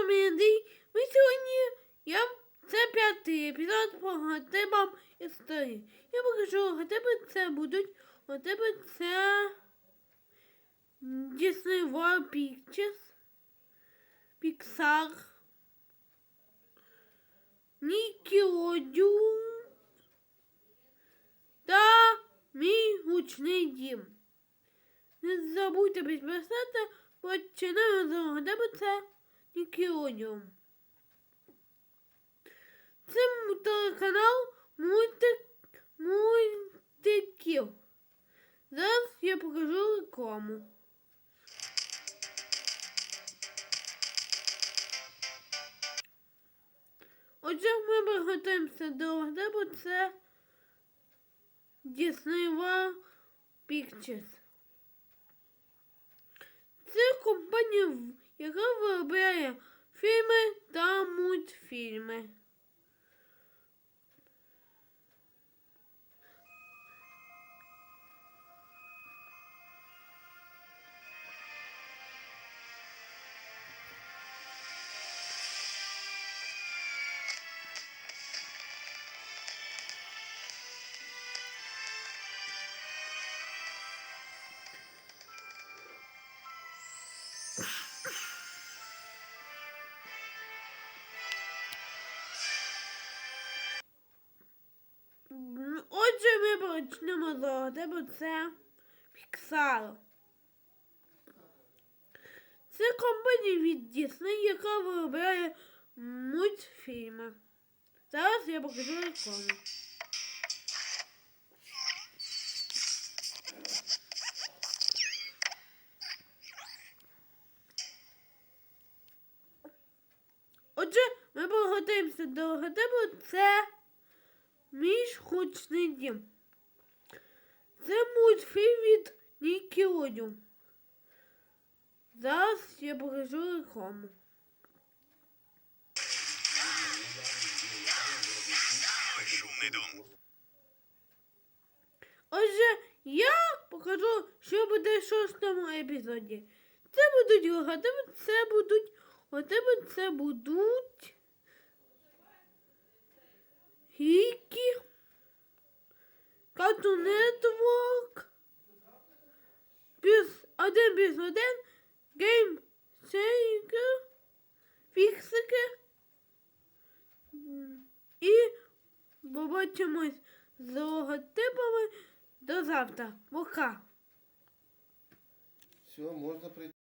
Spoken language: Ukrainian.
Андрій. Ми сьогодні, я, це п'ятий епізод по гатибам історії. Я покажу, гатиби це будуть, гатиби це Disney World Pictures, Pixar, Nickelodeon та мій гучний дім. Не забудьте підписати, починаємо з гатиби це Nickelodeon. Це телеканал мультик, мультиків. Зараз я покажу рекламу. Отже, ми приготуємося до гатибу це Disney World Pictures. Це компанія, яка виробляє почнемо з гатибу це Pixar. Це компанія від Disney, яка виробляє мультфільми. Зараз я покажу рекламу. Отже, ми приготуємося до гатибу це Мій гучний дім. Мультфільм від Nickelodeon. Зараз я покажу рекламу. Отже, я покажу, що буде в шостому епізоді. Це будуть логотипи, це будуть логотипи, це будуть Network, плюс один плюс один, гейм, Changer, фіксики. І побачимось з логотипами до завтра. Пока. Все, можна прийти.